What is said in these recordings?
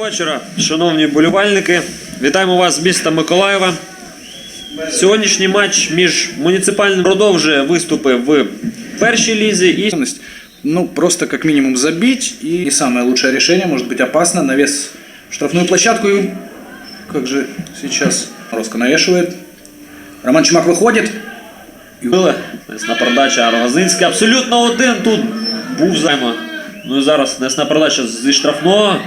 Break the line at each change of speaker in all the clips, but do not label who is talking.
вечора, шановні болівальники. Вітаємо вас з міста Миколаєва. Сьогоднішній матч між муніципальним продовжує виступи в першій лізі і
Возможность, Ну, просто как минимум забить. И не самое лучшее решение, может быть опасно. Навес в штрафную площадку. И как же сейчас Роско навешивает. Роман Чумак выходит.
били. Несна передача Рогозинський. Абсолютно один тут був займо. Ну і зараз несна передача зі штрафного.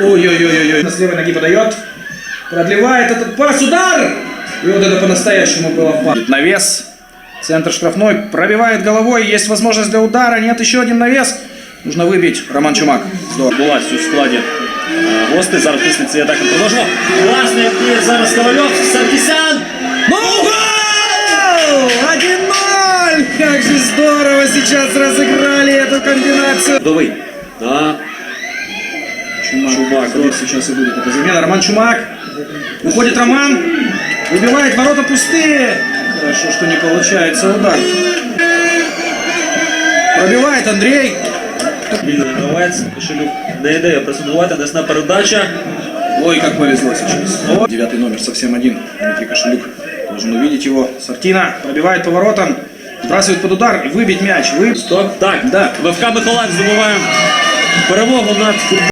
Ой-ой-ой-ой. С левой ноги подает. Продлевает этот пас. Удар! И вот это по-настоящему было в пас. Навес. Центр штрафной. Пробивает головой. Есть возможность для удара. Нет, еще один навес. Нужно выбить. Роман Чумак. Здорово.
Була у складі е, гостей. Зараз після цієї атаки продовжимо. Класний є зараз Ковальов, Саркісян.
Ну, гол! 1-0! Как же здорово сейчас разыграли эту комбинацию.
Довий. Да.
Чумак.
Чумак.
Вот сейчас и будет эта замена. Роман Чумак. Уходит Роман. Выбивает ворота пустые. Хорошо, что не получается удар. Пробивает Андрей.
Вільний гравець, Кошелюк не йде пресингувати, несна передача.
Ой, как повезло сейчас. О, Девятый номер совсем один. Дмитрий Кошелюк. Должен увидеть его. Сартина пробивает поворотом. Сбрасывает под удар. и Выбить мяч. Вы...
Стоп. Так,
Да.
ВФК Миколаїв здобуває перемогу над футболом.